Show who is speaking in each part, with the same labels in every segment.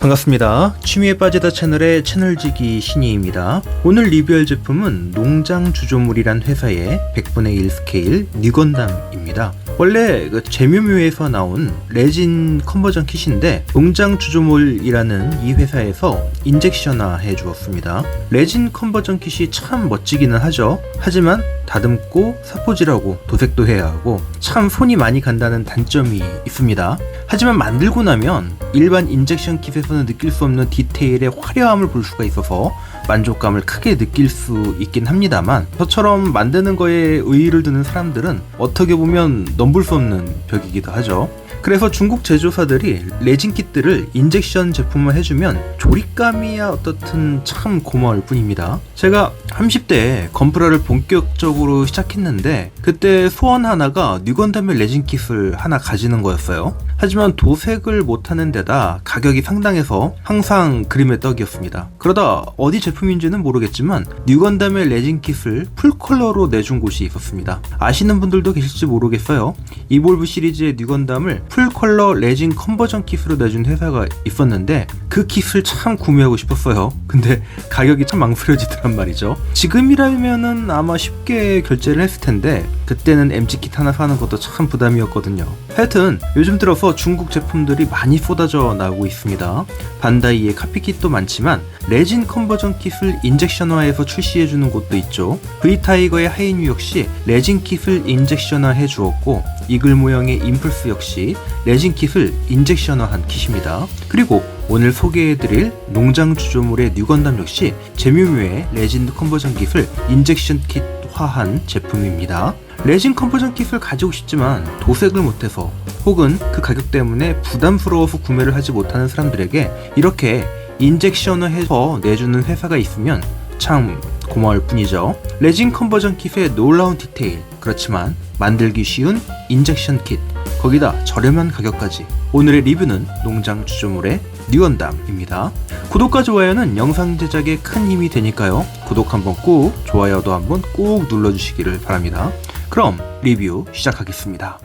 Speaker 1: 반갑습니다. 취미에 빠지다 채널의 채널지기 신이입니다. 오늘 리뷰할 제품은 농장 주조물이란 회사의 100분의 1 스케일 뉴건담입니다. 원래 그 제묘묘에서 나온 레진 컨버전 킷인데 농장 주조물이라는 이 회사에서 인젝션화 해 주었습니다. 레진 컨버전 킷이 참 멋지기는 하죠. 하지만 다듬고 사포질하고 도색도 해야 하고 참 손이 많이 간다는 단점이 있습니다. 하지만 만들고 나면 일반 인젝션 킷에서는 느낄 수 없는 디테일의 화려함을 볼 수가 있어서 만족감을 크게 느낄 수 있긴 합니다만 저처럼 만드는 거에 의의를 두는 사람들은 어떻게 보면 넘볼 수 없는 벽이기도 하죠. 그래서 중국 제조사들이 레진 킷들을 인젝션 제품을 해주면 조립감이야 어떻든 참 고마울 뿐입니다. 제가 30대에 건프라를 본격적으로 시작했는데 그때 소원 하나가 뉴건담의 레진 킷을 하나 가지는 거였어요. 하지만 도색을 못하는 데다 가격이 상당해서 항상 그림의 떡이었습니다. 그러다 어디 제품인지는 모르겠지만 뉴건담의 레진 킷을 풀컬러로 내준 곳이 있었습니다. 아시는 분들도 계실지 모르겠어요. 이볼브 시리즈의 뉴건담을 풀컬러 레진 컨버전 킷으로 내준 회사가 있었는데 그 킷을 참 구매하고 싶었어요. 근데 가격이 참 망설여지더란 말이죠. 지금이라면은 아마 쉽게 결제를 했을 텐데 그때는 MG 킷 하나 사는 것도 참 부담이었거든요. 하여튼 요즘 들어서 중국 제품들이 많이 쏟아져 나오고 있습니다. 반다이의 카피킷도 많지만 레진 컨버전 킷을 인젝션화해서 출시해주는 곳도 있죠. V타이거의 하이뉴 역시 레진 킷을 인젝션화해 주었고 이글 모형의 임플스 역시 레진 킷을 인젝션화한 킷입니다. 그리고 오늘 소개해드릴 농장 주조물의 뉴건담 역시 제묘묘의 레진 컨버전 킷을 인젝션 킷화한 제품입니다. 레진 컨버전 킷을 가지고 싶지만 도색을 못해서 혹은 그 가격 때문에 부담스러워서 구매를 하지 못하는 사람들에게 이렇게 인젝션을 해서 내주는 회사가 있으면 참 고마울 뿐이죠. 레진 컨버전 킷의 놀라운 디테일 그렇지만 만들기 쉬운 인젝션 킷 거기다 저렴한 가격까지 오늘의 리뷰는 농장 주조물의 뉴언담입니다. 구독과 좋아요는 영상 제작에 큰 힘이 되니까요. 구독 한번 꾹, 좋아요도 한번 꾹 눌러주시기를 바랍니다. 그럼 리뷰 시작하겠습니다.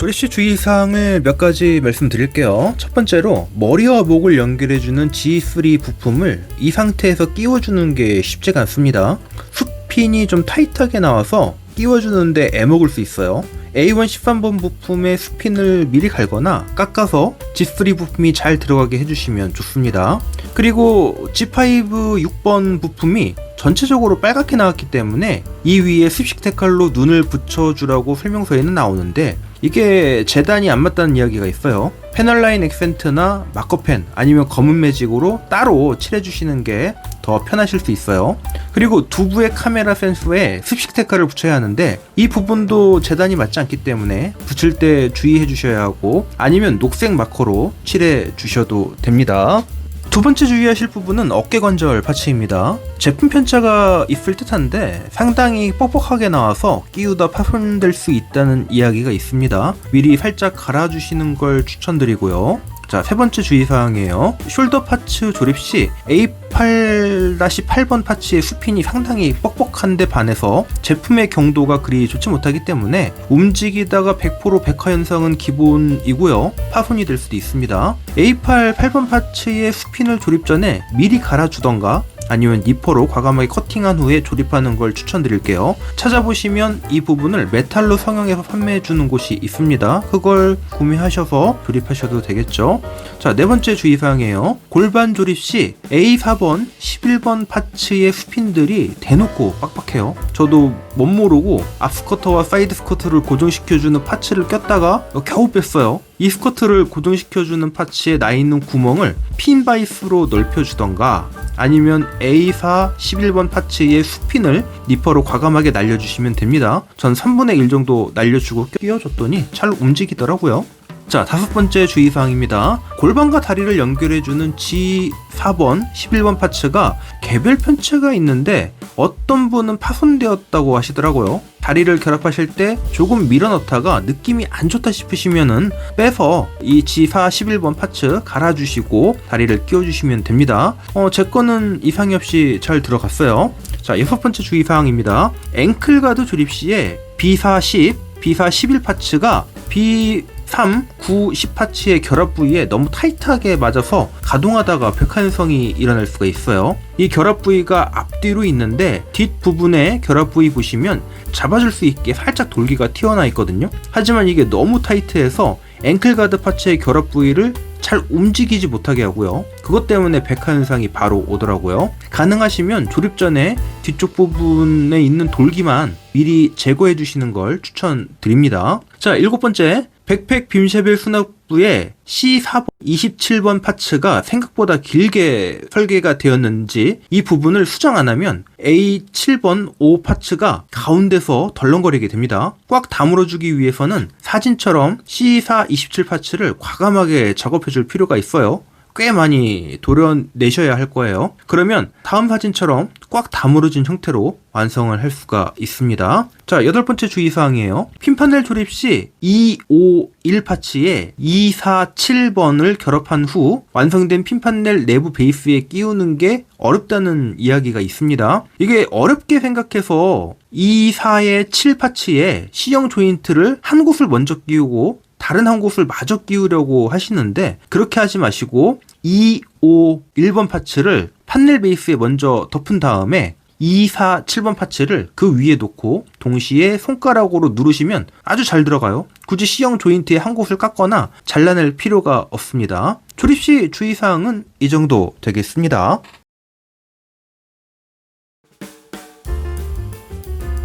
Speaker 1: 조립시 주의사항을 몇 가지 말씀드릴게요. 첫 번째로 머리와 목을 연결해주는 G3 부품을 이 상태에서 끼워주는 게 쉽지가 않습니다. 수핀이 좀 타이트하게 나와서 끼워주는데 애먹을 수 있어요. A1 13번 부품의 스핀을 미리 갈거나 깎아서 G3 부품이 잘 들어가게 해주시면 좋습니다. 그리고 G5 6번 부품이 전체적으로 빨갛게 나왔기 때문에 이 위에 습식 데칼로 눈을 붙여주라고 설명서에는 나오는데 이게 재단이 안 맞다는 이야기가 있어요. 패널라인 액센트나 마커펜 아니면 검은 매직으로 따로 칠해주시는 게 더 편하실 수 있어요. 그리고 두부의 카메라 센서에 습식 데칼을 붙여야 하는데 이 부분도 재단이 맞지 않기 때문에 붙일 때 주의해 주셔야 하고 아니면 녹색 마커로 칠해 주셔도 됩니다. 두 번째 주의하실 부분은 어깨 관절 파츠입니다. 제품 편차가 있을 듯한데 상당히 뻑뻑하게 나와서 끼우다 파손될 수 있다는 이야기가 있습니다. 미리 살짝 갈아주시는 걸 추천드리고요. 자, 세 번째 주의사항이에요. 숄더 파츠 조립 시 A8-8번 파츠의 수핀이 상당히 뻑뻑한데 반해서 제품의 경도가 그리 좋지 못하기 때문에 움직이다가 100% 백화 현상은 기본이고요. 파손이 될 수도 있습니다. A8 8번 파츠의 수핀을 조립 전에 미리 갈아주던가 아니면 니퍼로 과감하게 커팅한 후에 조립하는 걸 추천드릴게요. 찾아보시면 이 부분을 메탈로 성형해서 판매해주는 곳이 있습니다. 그걸 구매하셔서 조립하셔도 되겠죠. 자, 네 번째 주의사항이에요. 골반 조립 시 A4번, 11번 파츠의 스핀들이 대놓고 빡빡해요. 저도 못 모르고 앞 스커터와 사이드 스커터를 고정시켜주는 파츠를 꼈다가 겨우 뺐어요. 이 스커트를 고정시켜주는 파츠에 나 있는 구멍을 핀 바이스로 넓혀주던가 아니면 A4 11번 파츠의 수핀을 니퍼로 과감하게 날려주시면 됩니다. 전 3분의 1 정도 날려주고 끼워줬더니 잘 움직이더라고요. 자, 다섯 번째 주의사항입니다. 골반과 다리를 연결해주는 G4번, 11번 파츠가 개별 편체가 있는데 어떤 분은 파손되었다고 하시더라고요. 다리를 결합하실 때 조금 밀어넣다가 느낌이 안 좋다 싶으시면은 빼서 이 G4 11번 파츠 갈아주시고 다리를 끼워주시면 됩니다. 어, 제 거는 이상이 없이 잘 들어갔어요. 자, 여섯 번째 주의사항입니다. 앵클가드 조립 시에 B4 10, B4 11 파츠가 B 3, 9, 10파츠의 결합 부위에 너무 타이트하게 맞아서 가동하다가 벽한성이 일어날 수가 있어요. 이 결합 부위가 앞뒤로 있는데 뒷부분에 결합 부위 보시면 잡아줄 수 있게 살짝 돌기가 튀어나 있거든요. 하지만 이게 너무 타이트해서 앵클가드 파츠의 결합 부위를 잘 움직이지 못하게 하고요. 그것 때문에 백화 현상이 바로 오더라고요. 가능하시면 조립 전에 뒤쪽 부분에 있는 돌기만 미리 제거해 주시는 걸 추천드립니다. 자, 일곱 번째. 백팩 빔쉐벨 수납부에 C4번 27번 파츠가 생각보다 길게 설계가 되었는지 이 부분을 수정 안 하면 A7번 5 파츠가 가운데서 덜렁거리게 됩니다. 꽉 다물어 주기 위해서는 사진처럼 C4 27 파츠를 과감하게 작업해 줄 필요가 있어요. 꽤 많이 도려내셔야 할 거예요. 그러면 다음 사진처럼 꽉 다물어진 형태로 완성을 할 수가 있습니다. 자, 여덟 번째 주의사항이에요. 핀판넬 조립 시 251 파츠에 247번을 결합한 후 완성된 핀판넬 내부 베이스에 끼우는 게 어렵다는 이야기가 있습니다. 이게 어렵게 생각해서 24의 7 파츠에 C형 조인트를 한 곳을 먼저 끼우고 다른 한 곳을 마저 끼우려고 하시는데 그렇게 하지 마시고 2, 5, 1번 파츠를 판넬 베이스에 먼저 덮은 다음에 2, 4, 7번 파츠를 그 위에 놓고 동시에 손가락으로 누르시면 아주 잘 들어가요. 굳이 C형 조인트의 한 곳을 깎거나 잘라낼 필요가 없습니다. 조립 시 주의사항은 이 정도 되겠습니다.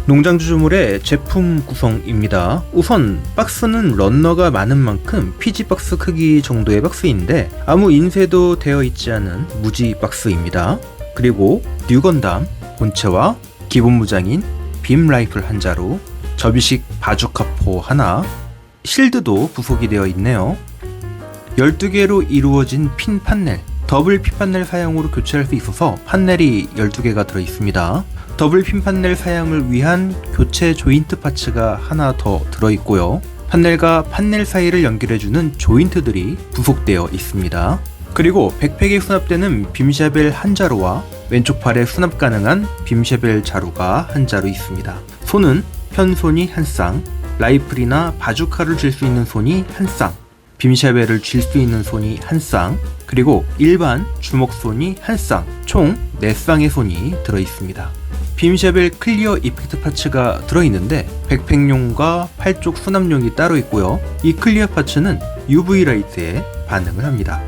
Speaker 1: 농장 주주물의 제품 구성입니다. 우선 박스는 런너가 많은 만큼 PG 박스 크기 정도의 박스인데 아무 인쇄도 되어 있지 않은 무지 박스입니다. 그리고 뉴건담 본체와 기본 무장인 빔 라이플 한 자루, 접이식 바주카포 하나, 실드도 부속이 되어 있네요. 12개로 이루어진 핀 판넬, 더블 핀 판넬 사용으로 교체할 수 있어서 판넬이 12개가 들어 있습니다. 더블 핀 판넬 사용을 위한 교체 조인트 파츠가 하나 더 들어있고요. 판넬과 판넬 사이를 연결해주는 조인트들이 부속되어 있습니다. 그리고 백팩에 수납되는 빔샤벨 한 자루와 왼쪽 팔에 수납 가능한 빔샤벨 자루가 한 자루 있습니다. 손은 편손이 한 쌍, 라이플이나 바주카를 쥘 수 있는 손이 한 쌍, 빔샤벨을 쥘 수 있는 손이 한 쌍, 그리고 일반 주먹손이 한 쌍, 총 4쌍의 손이 들어 있습니다. 빔샤벨 클리어 이펙트 파츠가 들어있는데 백팩용과 팔쪽 수납용이 따로 있고요. 이 클리어 파츠는 UV 라이트에 반응을 합니다.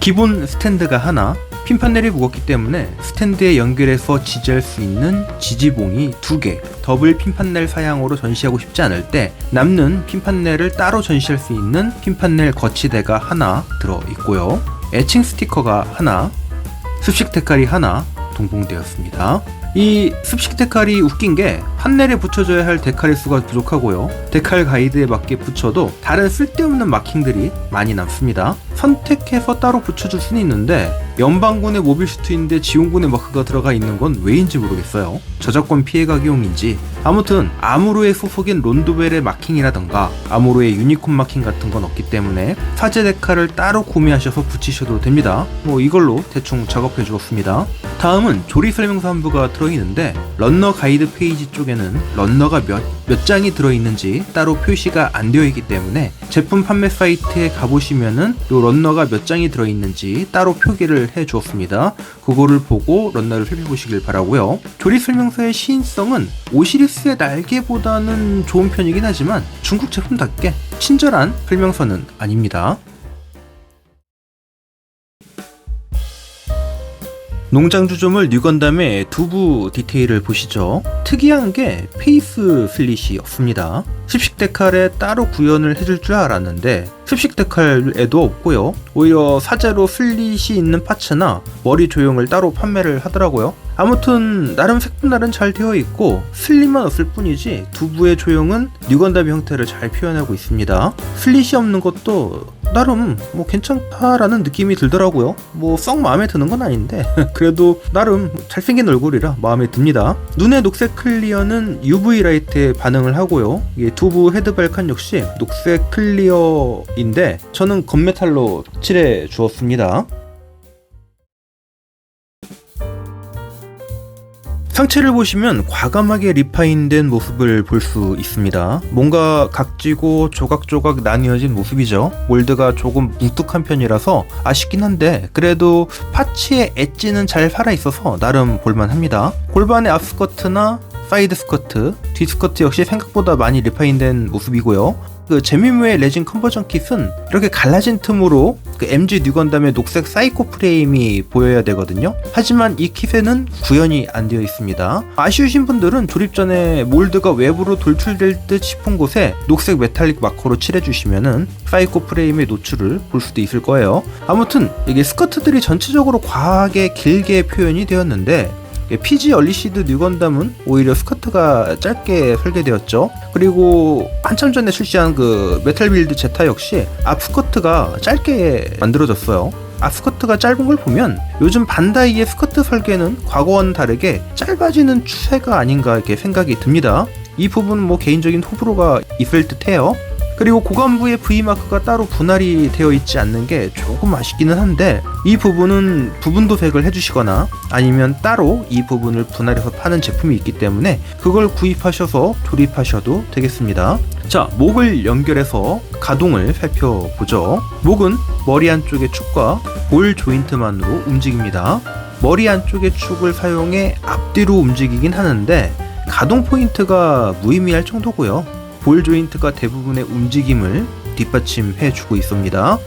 Speaker 1: 기본 스탠드가 하나, 핀 판넬이 무겁기 때문에 스탠드에 연결해서 지지할 수 있는 지지봉이 두 개, 더블 핀 판넬 사양으로 전시하고 싶지 않을 때 남는 핀 판넬을 따로 전시할 수 있는 핀 판넬 거치대가 하나 들어 있고요. 애칭 스티커가 하나, 습식 데칼이 하나 동봉되었습니다. 이 습식 데칼이 웃긴 게 판넬에 붙여줘야 할 데칼의 수가 부족하고요. 데칼 가이드에 맞게 붙여도 다른 쓸데없는 마킹들이 많이 남습니다. 선택해서 따로 붙여줄 수는 있는데 연방군의 모빌슈트인데 지원군의 마크가 들어가 있는 건 왜인지 모르겠어요. 저작권 피해가기용인지 아무튼 아무로의 소속인 론도벨의 마킹이라던가 아무로의 유니콘 마킹 같은 건 없기 때문에 사제 데칼을 따로 구매하셔서 붙이셔도 됩니다. 뭐 이걸로 대충 작업해 주었습니다. 다음은 조리 설명서 한 부가 들어있는데 런너 가이드 페이지 쪽에는 런너가 몇, 몇 장이 들어있는지 따로 표시가 안 되어 있기 때문에 제품 판매 사이트에 가보시면은 요 런너가 몇 장이 들어있는지 따로 표기를 해 주었습니다. 그거를 보고 런너를 살펴보시길 바라고요. 조립 설명서의 시인성은 오시리스의 날개보다는 좋은 편이긴 하지만 중국 제품답게 친절한 설명서는 아닙니다. 농장 주점을 뉴건담의 두부 디테일을 보시죠. 특이한 게 페이스 슬릿이 없습니다. 데칼에 따로 구현을 해줄 줄 알았는데 습식 데칼에도 없고요. 오히려 사제로 슬릿이 있는 파츠나 머리 조형을 따로 판매를 하더라고요. 아무튼 나름 색분할은 잘 되어 있고 슬릿만 없을 뿐이지 두부의 조형은 뉴건담의 형태를 잘 표현하고 있습니다. 슬릿이 없는 것도 나름 뭐 괜찮다라는 느낌이 들더라고요. 뭐 썩 마음에 드는 건 아닌데 그래도 나름 잘생긴 얼굴이라 마음에 듭니다. 눈의 녹색 클리어는 UV 라이트에 반응을 하고요. 두부 헤드발칸 역시 녹색 클리어인데 저는 건메탈로 칠해 주었습니다. 상체를 보시면 과감하게 리파인된 모습을 볼 수 있습니다. 뭔가 각지고 조각조각 나뉘어진 모습이죠. 몰드가 조금 뭉툭한 편이라서 아쉽긴 한데 그래도 파츠의 엣지는 잘 살아있어서 나름 볼만합니다. 골반의 앞스커트나 사이드 스커트, 뒤 스커트 역시 생각보다 많이 리파인된 모습이고요. 그 제미무의 레진 컨버전 킷은 이렇게 갈라진 틈으로 그 MG 뉴건담의 녹색 사이코 프레임이 보여야 되거든요. 하지만 이 킷에는 구현이 안 되어 있습니다. 아쉬우신 분들은 조립 전에 몰드가 외부로 돌출될 듯 싶은 곳에 녹색 메탈릭 마커로 칠해주시면은 사이코 프레임의 노출을 볼 수도 있을 거예요. 아무튼 이게 스커트들이 전체적으로 과하게 길게 표현이 되었는데 PG 얼리시드 뉴건담은 오히려 스커트가 짧게 설계되었죠. 그리고 한참 전에 출시한 그 메탈 빌드 제타 역시 앞 스커트가 짧게 만들어졌어요. 앞 스커트가 짧은 걸 보면 요즘 반다이의 스커트 설계는 과거와는 다르게 짧아지는 추세가 아닌가 이렇게 생각이 듭니다. 이 부분은 뭐 개인적인 호불호가 있을 듯해요. 그리고 고관부의 V마크가 따로 분할이 되어 있지 않는 게 조금 아쉽기는 한데 이 부분은 부분 도색을 해주시거나 아니면 따로 이 부분을 분할해서 파는 제품이 있기 때문에 그걸 구입하셔서 조립하셔도 되겠습니다. 자, 목을 연결해서 가동을 살펴보죠. 목은 머리 한쪽의 축과 볼 조인트만으로 움직입니다. 머리 안쪽의 축을 사용해 앞뒤로 움직이긴 하는데 가동 포인트가 무의미할 정도고요. 볼 조인트가 대부분의 움직임을 뒷받침해 주고 있습니다.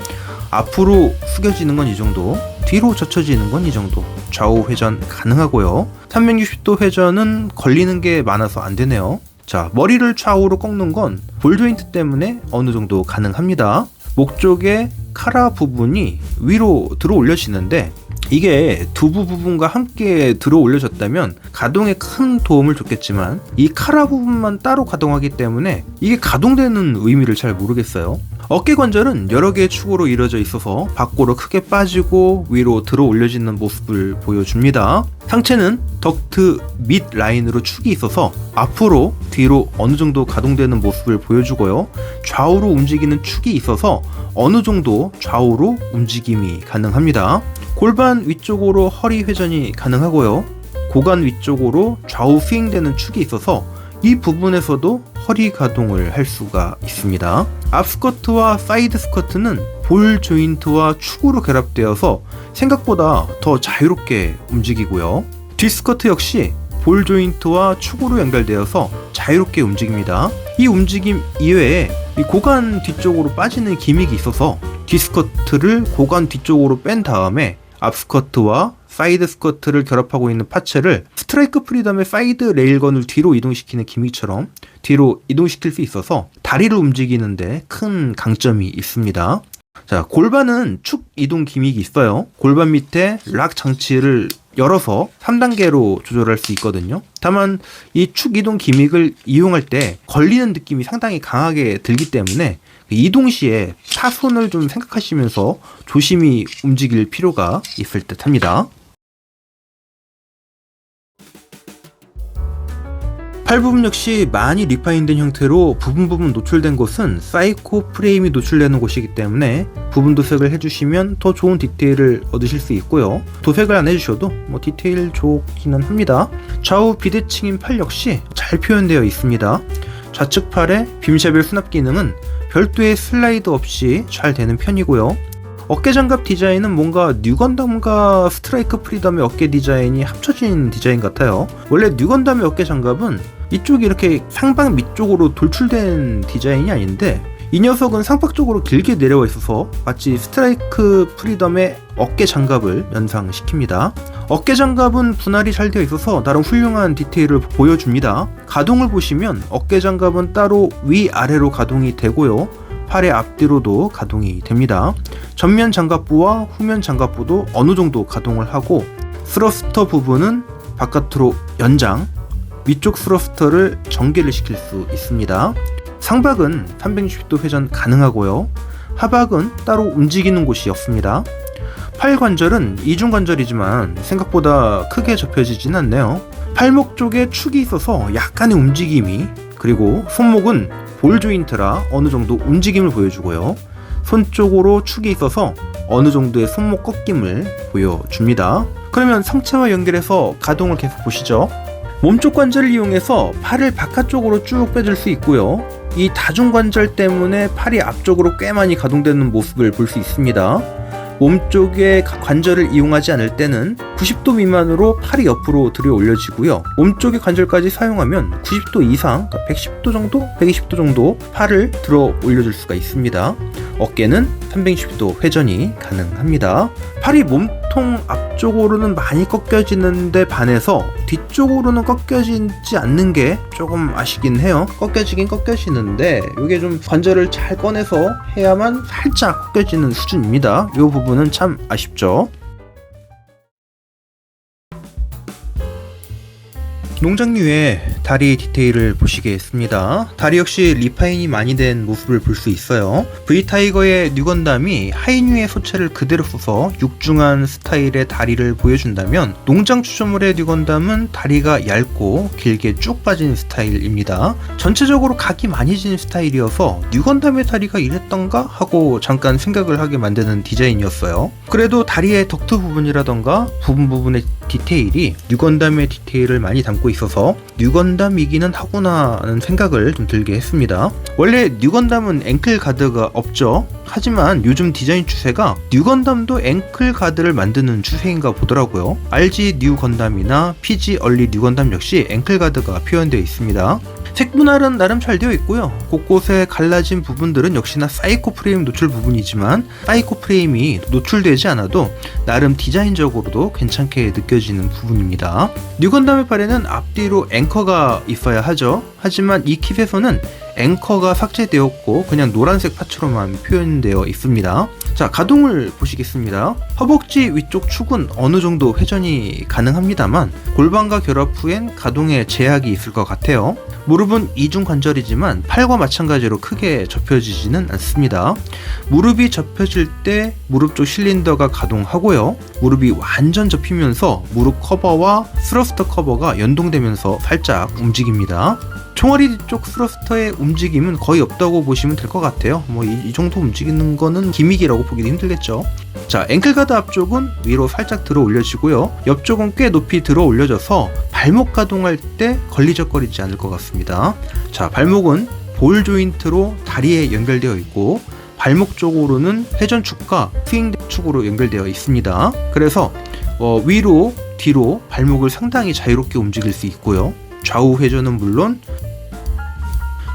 Speaker 1: 앞으로 숙여지는 건 이 정도, 뒤로 젖혀지는 건 이 정도. 좌우 회전 가능하고요. 360도 회전은 걸리는 게 많아서 안 되네요. 자, 머리를 좌우로 꺾는 건 볼 조인트 때문에 어느 정도 가능합니다. 목 쪽에 카라 부분이 위로 들어 올려지는데 이게 두부 부분과 함께 들어 올려졌다면 가동에 큰 도움을 줬겠지만 이 카라 부분만 따로 가동하기 때문에 이게 가동되는 의미를 잘 모르겠어요. 어깨 관절은 여러 개의 축으로 이루어져 있어서 밖으로 크게 빠지고 위로 들어 올려지는 모습을 보여줍니다. 상체는 덕트 밑 라인으로 축이 있어서 앞으로 뒤로 어느 정도 가동되는 모습을 보여주고요. 좌우로 움직이는 축이 있어서 어느 정도 좌우로 움직임이 가능합니다. 골반 위쪽으로 허리 회전이 가능하고요. 고관 위쪽으로 좌우 스윙되는 축이 있어서 이 부분에서도 허리 가동을 할 수가 있습니다. 앞 스커트와 사이드 스커트는 볼 조인트와 축으로 결합되어서 생각보다 더 자유롭게 움직이고요. 뒷 스커트 역시 볼 조인트와 축으로 연결되어서 자유롭게 움직입니다. 이 움직임 이외에 이 고관 뒤쪽으로 빠지는 기믹이 있어서 뒷 스커트를 고관 뒤쪽으로 뺀 다음에 앞 스커트와 사이드 스커트를 결합하고 있는 파츠를 스트라이크 프리덤의 사이드 레일건을 뒤로 이동시키는 기믹처럼 뒤로 이동시킬 수 있어서 다리를 움직이는데 큰 강점이 있습니다. 자, 골반은 축 이동 기믹이 있어요. 골반 밑에 락 장치를 열어서 3단계로 조절할 수 있거든요. 다만 이 축 이동 기믹을 이용할 때 걸리는 느낌이 상당히 강하게 들기 때문에 이동 시에 타손을 좀 생각하시면서 조심히 움직일 필요가 있을 듯 합니다. 팔 부분 역시 많이 리파인된 형태로 부분 부분 노출된 곳은 사이코 프레임이 노출되는 곳이기 때문에 부분 도색을 해주시면 더 좋은 디테일을 얻으실 수 있고요. 도색을 안 해주셔도 뭐 디테일 좋기는 합니다. 좌우 비대칭인 팔 역시 잘 표현되어 있습니다. 좌측 팔의 빔샵의 수납 기능은 별도의 슬라이드 없이 잘 되는 편이고요. 어깨 장갑 디자인은 뭔가 뉴건담과 스트라이크 프리덤의 어깨 디자인이 합쳐진 디자인 같아요. 원래 뉴건담의 어깨 장갑은 이쪽이 이렇게 상방 밑쪽으로 돌출된 디자인이 아닌데 이 녀석은 상박적으로 길게 내려와 있어서 마치 스트라이크 프리덤의 어깨 장갑을 연상시킵니다. 어깨 장갑은 분할이 잘 되어 있어서 나름 훌륭한 디테일을 보여줍니다. 가동을 보시면 어깨 장갑은 따로 위아래로 가동이 되고요. 팔의 앞뒤로도 가동이 됩니다. 전면 장갑부와 후면 장갑부도 어느 정도 가동을 하고 스러스터 부분은 바깥으로 연장, 위쪽 스러스터를 전개를 시킬 수 있습니다. 상박은 360도 회전 가능하고요. 하박은 따로 움직이는 곳이 없습니다. 팔 관절은 이중 관절이지만 생각보다 크게 접혀지진 않네요. 팔목 쪽에 축이 있어서 약간의 움직임이 그리고 손목은 볼 조인트라 어느 정도 움직임을 보여주고요. 손 쪽으로 축이 있어서 어느 정도의 손목 꺾임을 보여줍니다. 그러면 상체와 연결해서 가동을 계속 보시죠. 몸쪽 관절을 이용해서 팔을 바깥쪽으로 쭉 빼줄 수 있고요. 이 다중관절 때문에 팔이 앞쪽으로 꽤 많이 가동되는 모습을 볼 수 있습니다. 몸쪽의 관절을 이용하지 않을 때는 90도 미만으로 팔이 옆으로 들어 올려지고요. 몸쪽의 관절까지 사용하면 90도 이상, 110도 그러니까 정도, 120도 정도 팔을 들어 올려줄 수가 있습니다. 어깨는 360도 회전이 가능합니다. 팔이 몸통 앞쪽으로는 많이 꺾여지는데 반해서 뒤쪽으로는 꺾여지지 않는 게 조금 아쉽긴 해요. 꺾여지긴 꺾여지는데 이게 좀 관절을 잘 꺼내서 해야만 살짝 꺾여지는 수준입니다. 이 부분은 참 아쉽죠. 농장류의 다리 디테일을 보시겠습니다. 다리 역시 리파인이 많이 된 모습을 볼 수 있어요. V타이거의 뉴건담이 하이뉴의 소체를 그대로 써서 육중한 스타일의 다리를 보여준다면 농장 추조물의 뉴건담은 다리가 얇고 길게 쭉 빠진 스타일입니다. 전체적으로 각이 많이 진 스타일이어서 뉴건담의 다리가 이랬던가 하고 잠깐 생각을 하게 만드는 디자인이었어요. 그래도 다리의 덕트 부분이라던가 부분 부분의 디테일이 뉴건담의 디테일을 많이 담고 있어서 뉴건담이기는 하구나 하는 생각을 좀 들게 했습니다. 원래 뉴건담은 앵클 가드가 없죠. 하지만 요즘 디자인 추세가 뉴 건담도 앵클 가드를 만드는 추세인가 보더라고요. RG 뉴 건담이나 PG 얼리 뉴 건담 역시 앵클 가드가 표현되어 있습니다. 색분할은 나름 잘 되어 있고요. 곳곳에 갈라진 부분들은 역시나 사이코 프레임 노출 부분이지만 사이코 프레임이 노출되지 않아도 나름 디자인적으로도 괜찮게 느껴지는 부분입니다. 뉴건담의 팔에는 앞뒤로 앵커가 있어야 하죠. 하지만 이 킷에서는 앵커가 삭제되었고 그냥 노란색 파츠로만 표현되어 있습니다. 자 가동을 보시겠습니다. 허벅지 위쪽 축은 어느 정도 회전이 가능합니다만 골반과 결합 후엔 가동에 제약이 있을 것 같아요. 무릎은 이중 관절이지만 팔과 마찬가지로 크게 접혀지지는 않습니다. 무릎이 접혀질 때 무릎 쪽 실린더가 가동하고요. 무릎이 완전 접히면서 무릎 커버와 스러스터 커버가 연동되면서 살짝 움직입니다. 총알이 쪽 스러스터의 움직임은 거의 없다고 보시면 될 것 같아요. 뭐이 정도 움직이는 거는 기믹이라고 보기도 힘들겠죠. 자, 앵클가드 앞쪽은 위로 살짝 들어 올려지고요. 옆쪽은 꽤 높이 들어 올려져서 발목 가동할 때 걸리적거리지 않을 것 같습니다. 자, 발목은 볼 조인트로 다리에 연결되어 있고 발목 쪽으로는 회전축과 스윙 축으로 연결되어 있습니다. 그래서 어, 위로 뒤로 발목을 상당히 자유롭게 움직일 수 있고요. 좌우 회전은 물론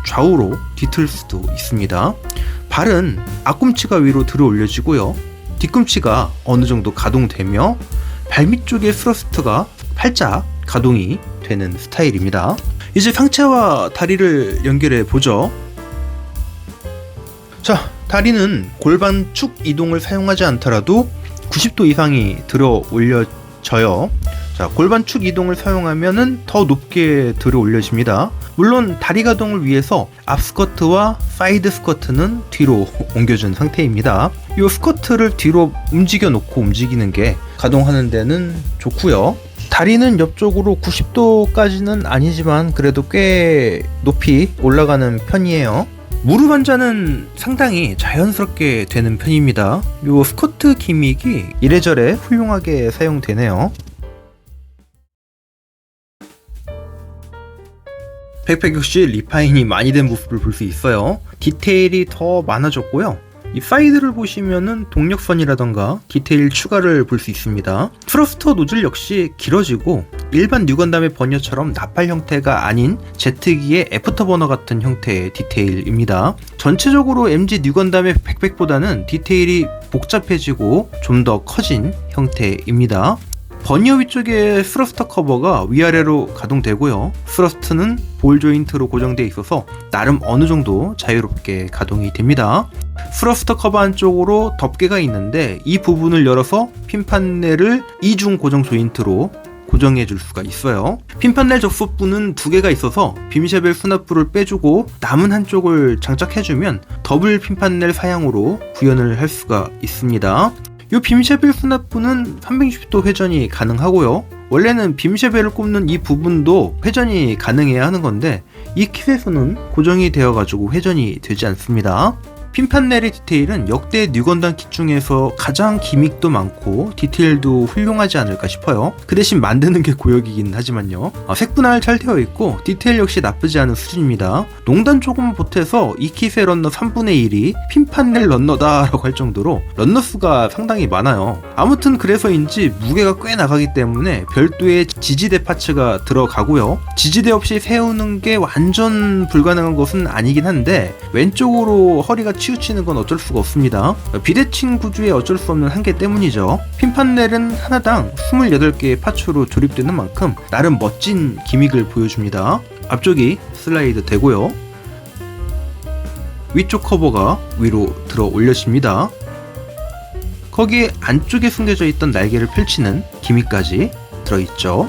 Speaker 1: 좌우로 뒤틀 수도 있습니다. 발은 앞꿈치가 위로 들어 올려지고요. 뒤꿈치가 어느 정도 가동되며 발밑 쪽의 스러스트가 팔짝 가동이 되는 스타일입니다. 이제 상체와 다리를 연결해 보죠. 자, 다리는 골반 축 이동을 사용하지 않더라도 90도 이상이 들어 올려져요. 자, 골반 축 이동을 사용하면은 더 높게 들어 올려집니다. 물론 다리 가동을 위해서 앞 스쿼트와 사이드 스쿼트는 뒤로 옮겨준 상태입니다. 이 스쿼트를 뒤로 움직여 놓고 움직이는 게 가동하는 데는 좋고요. 다리는 옆쪽으로 90도까지는 아니지만 그래도 꽤 높이 올라가는 편이에요. 무릎 환자는 상당히 자연스럽게 되는 편입니다. 이 스쿼트 기믹이 이래저래 훌륭하게 사용되네요. 백팩 역시 리파인이 많이 된 모습을 볼 수 있어요. 디테일이 더 많아졌고요. 이 사이드를 보시면은 동력선이라던가 디테일 추가를 볼 수 있습니다. 트러스터 노즐 역시 길어지고 일반 뉴건담의 버녀처럼 나팔 형태가 아닌 제트기의 애프터버너 같은 형태의 디테일입니다. 전체적으로 MG 뉴건담의 백팩보다는 디테일이 복잡해지고 좀 더 커진 형태입니다. 버니어 위쪽에 스러스터 커버가 위아래로 가동되고요. 스러스트는 볼 조인트로 고정되어 있어서 나름 어느 정도 자유롭게 가동이 됩니다. 스러스터 커버 안쪽으로 덮개가 있는데 이 부분을 열어서 핀 판넬을 이중 고정 조인트로 고정해 줄 수가 있어요. 핀 판넬 접속부는 두 개가 있어서 빔쉐벨 수납부를 빼주고 남은 한쪽을 장착해주면 더블 핀 판넬 사양으로 구현을 할 수가 있습니다. 이 빔쉐벨 수납부는 360도 회전이 가능하고요. 원래는 빔쉐벨을 꼽는 이 부분도 회전이 가능해야 하는 건데 이 킷에서는 고정이 되어 가지고 회전이 되지 않습니다. 핀판넬의 디테일은 역대 뉴건담 킷 중에서 가장 기믹도 많고 디테일도 훌륭하지 않을까 싶어요. 그 대신 만드는 게 고역이긴 하지만요. 아, 색분할 잘 되어 있고 디테일 역시 나쁘지 않은 수준입니다. 농단 조금 보태서 이 킷의 런너 3분의 1이 핀판넬 런너다 라고 할 정도로 런너 수가 상당히 많아요. 아무튼 그래서인지 무게가 꽤 나가기 때문에 별도의 지지대 파츠가 들어가고요. 지지대 없이 세우는 게 완전 불가능한 것은 아니긴 한데 왼쪽으로 허리가 치우치는 건 어쩔 수가 없습니다. 비대칭 구조에 어쩔 수 없는 한계 때문이죠. 핀판넬은 하나당 28개의 파츠로 조립되는 만큼 나름 멋진 기믹을 보여줍니다. 앞쪽이 슬라이드 되고요. 위쪽 커버가 위로 들어 올려집니다. 거기에 안쪽에 숨겨져 있던 날개를 펼치는 기믹까지 들어있죠.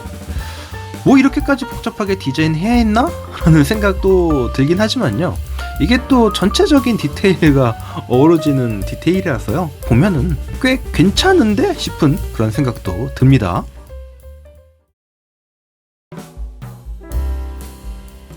Speaker 1: 뭐 이렇게까지 복잡하게 디자인해야 했나? 라는 생각도 들긴 하지만요. 이게 또 전체적인 디테일과 어우러지는 디테일이라서요. 보면은 꽤 괜찮은데 싶은 그런 생각도 듭니다.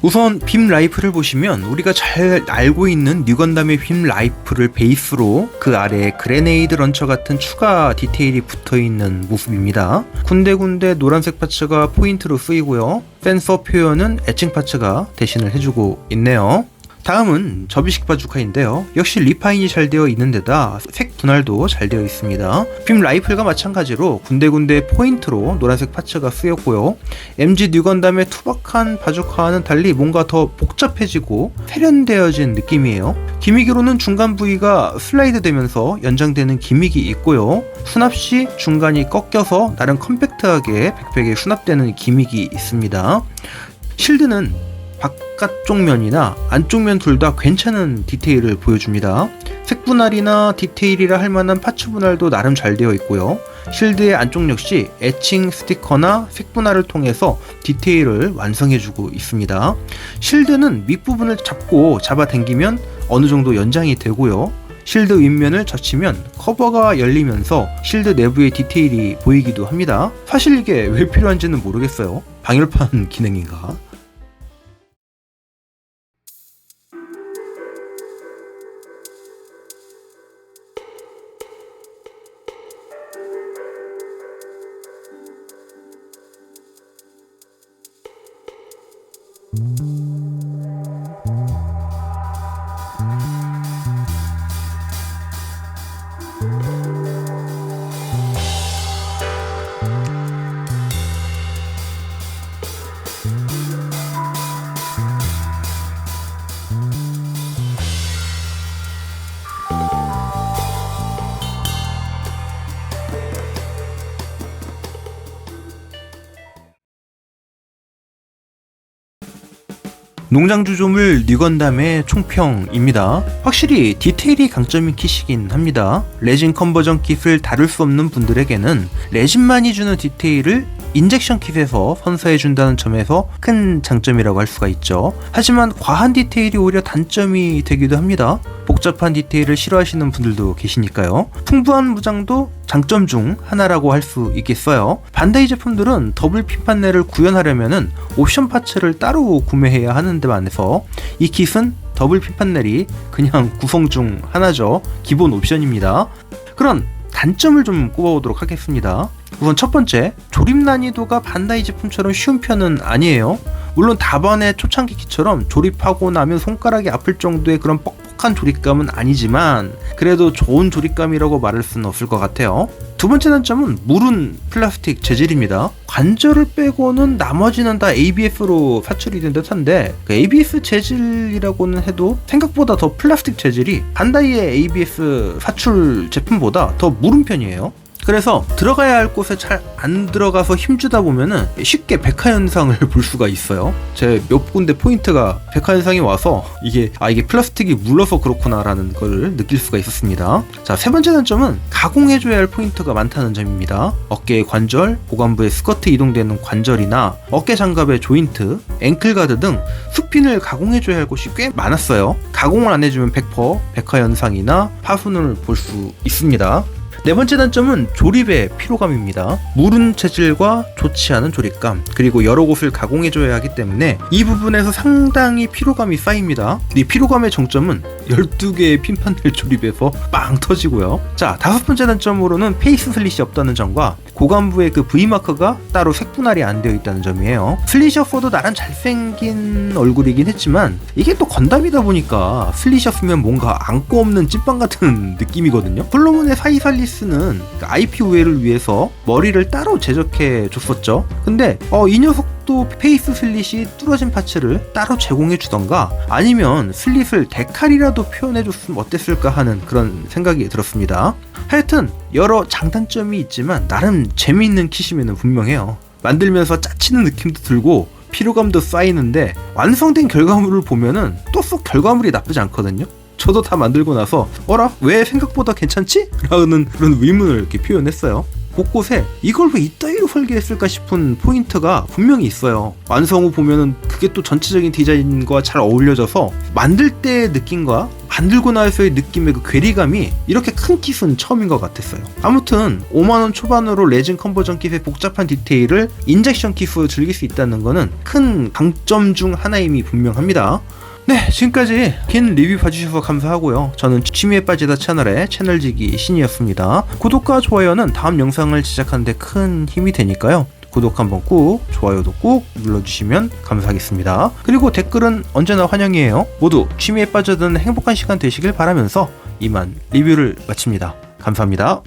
Speaker 1: 우선 빔 라이프를 보시면 우리가 잘 알고 있는 뉴건담의 빔 라이프를 베이스로 그 아래에 그레네이드 런처 같은 추가 디테일이 붙어 있는 모습입니다. 군데군데 노란색 파츠가 포인트로 쓰이고요. 센서 표현은 애칭 파츠가 대신을 해주고 있네요. 다음은 접이식 바주카인데요. 역시 리파인이 잘 되어 있는 데다 색 분할도 잘 되어 있습니다. 빔 라이플과 마찬가지로 군데군데 포인트로 노란색 파츠가 쓰였고요. MG 뉴건담의 투박한 바주카와는 달리 뭔가 더 복잡해지고 세련되어진 느낌이에요. 기미기로는 중간 부위가 슬라이드 되면서 연장되는 기믹이 있고요. 수납 시 중간이 꺾여서 나름 컴팩트하게 백팩에 수납되는 기믹이 있습니다. 실드는 바깥쪽 면이나 안쪽 면 둘 다 괜찮은 디테일을 보여줍니다. 색 분할이나 디테일이라 할 만한 파츠 분할도 나름 잘 되어 있고요. 실드의 안쪽 역시 애칭 스티커나 색 분할을 통해서 디테일을 완성해주고 있습니다. 실드는 밑부분을 잡고 잡아 당기면 어느 정도 연장이 되고요. 실드 윗면을 젖히면 커버가 열리면서 실드 내부의 디테일이 보이기도 합니다. 사실 이게 왜 필요한지는 모르겠어요. 방열판 기능인가? 농장주조물 뉴건담의 총평입니다. 확실히 디테일이 강점인 킷이긴 합니다. 레진 컨버전 킷을 다룰 수 없는 분들에게는 레진만이 주는 디테일을 인젝션 킷에서 선사해준다는 점에서 큰 장점이라고 할 수가 있죠. 하지만 과한 디테일이 오히려 단점이 되기도 합니다. 복잡한 디테일을 싫어하시는 분들도 계시니까요. 풍부한 무장도 장점 중 하나라고 할 수 있겠어요. 반다이 제품들은 더블 핀판넬을 구현하려면 옵션 파츠를 따로 구매해야 하는 데 반해서 이 킷은 더블 핀판넬이 그냥 구성 중 하나죠. 기본 옵션입니다. 그런 단점을 좀 꼽아보도록 하겠습니다. 우선 첫 번째, 조립 난이도가 반다이 제품처럼 쉬운 편은 아니에요. 물론 다반의 초창기 키처럼 조립하고 나면 손가락이 아플 정도의 그런 뻑뻑한 조립감은 아니지만 그래도 좋은 조립감이라고 말할 수는 없을 것 같아요. 두 번째 단점은 물은 플라스틱 재질입니다. 관절을 빼고는 나머지는 다 ABS로 사출이 된 듯한데 그 ABS 재질이라고는 해도 생각보다 더 플라스틱 재질이 반다이의 ABS 사출 제품보다 더 무른 편이에요. 그래서 들어가야 할 곳에 잘 안 들어가서 힘주다 보면은 쉽게 백화 현상을 볼 수가 있어요. 제 몇 군데 포인트가 백화 현상이 와서 이게 아 이게 플라스틱이 물러서 그렇구나라는 걸 느낄 수가 있었습니다. 자, 세 번째 단점은 가공해줘야 할 포인트가 많다는 점입니다. 어깨의 관절, 고관부의 스커트 이동되는 관절이나 어깨 장갑의 조인트, 앵클 가드 등 수핀을 가공해줘야 할 곳이 꽤 많았어요. 가공을 안 해주면 100% 백화 현상이나 파손을 볼 수 있습니다. 네 번째 단점은 조립의 피로감입니다. 무른 체질과 좋지 않은 조립감, 그리고 여러 곳을 가공해줘야 하기 때문에 이 부분에서 상당히 피로감이 쌓입니다. 이 피로감의 정점은 12개의 핀판을 조립해서 빵 터지고요. 자, 다섯 번째 단점으로는 페이스 슬릿이 없다는 점과 고관부의 그 V마커가 따로 색분할이 안 되어 있다는 점이에요. 슬릿이었어도 나름 잘생긴 얼굴이긴 했지만 이게 또 건담이다 보니까 슬릿이었으면 뭔가 안고 없는 찐빵 같은 느낌이거든요. 솔로몬의 사이살리 스는 그 IP 우회를 위해서 머리를 따로 제작해 줬었죠. 근데 어, 이 녀석도 페이스 슬릿이 뚫어진 파츠를 따로 제공해 주던가 아니면 슬릿을 데칼이라도 표현해 줬으면 어땠을까 하는 그런 생각이 들었습니다. 하여튼 여러 장단점이 있지만 나름 재미있는 kit이면 분명해요. 만들면서 짜치는 느낌도 들고 피로감도 쌓이는데 완성된 결과물을 보면은 또썩 결과물이 나쁘지 않거든요. 저도 다 만들고 나서 어라 왜 생각보다 괜찮지? 라는 그런 의문을 이렇게 표현했어요. 곳곳에 이걸 왜 이따위로 설계했을까 싶은 포인트가 분명히 있어요. 완성 후 보면은 그게 또 전체적인 디자인과 잘 어울려져서 만들 때의 느낌과 만들고 나서의 느낌의 그 괴리감이 이렇게 큰 킷은 처음인 것 같았어요. 아무튼 5만원 초반으로 레진 컨버전 킷의 복잡한 디테일을 인젝션 킷으로 즐길 수 있다는 것은 큰 강점 중 하나임이 분명합니다. 네, 지금까지 긴 리뷰 봐주셔서 감사하고요. 저는 취미에 빠지다 채널의 채널지기 신이었습니다. 구독과 좋아요는 다음 영상을 제작하는데 큰 힘이 되니까요. 구독 한번 꾹, 좋아요도 꾹 눌러주시면 감사하겠습니다. 그리고 댓글은 언제나 환영이에요. 모두 취미에 빠져드는 행복한 시간 되시길 바라면서 이만 리뷰를 마칩니다. 감사합니다.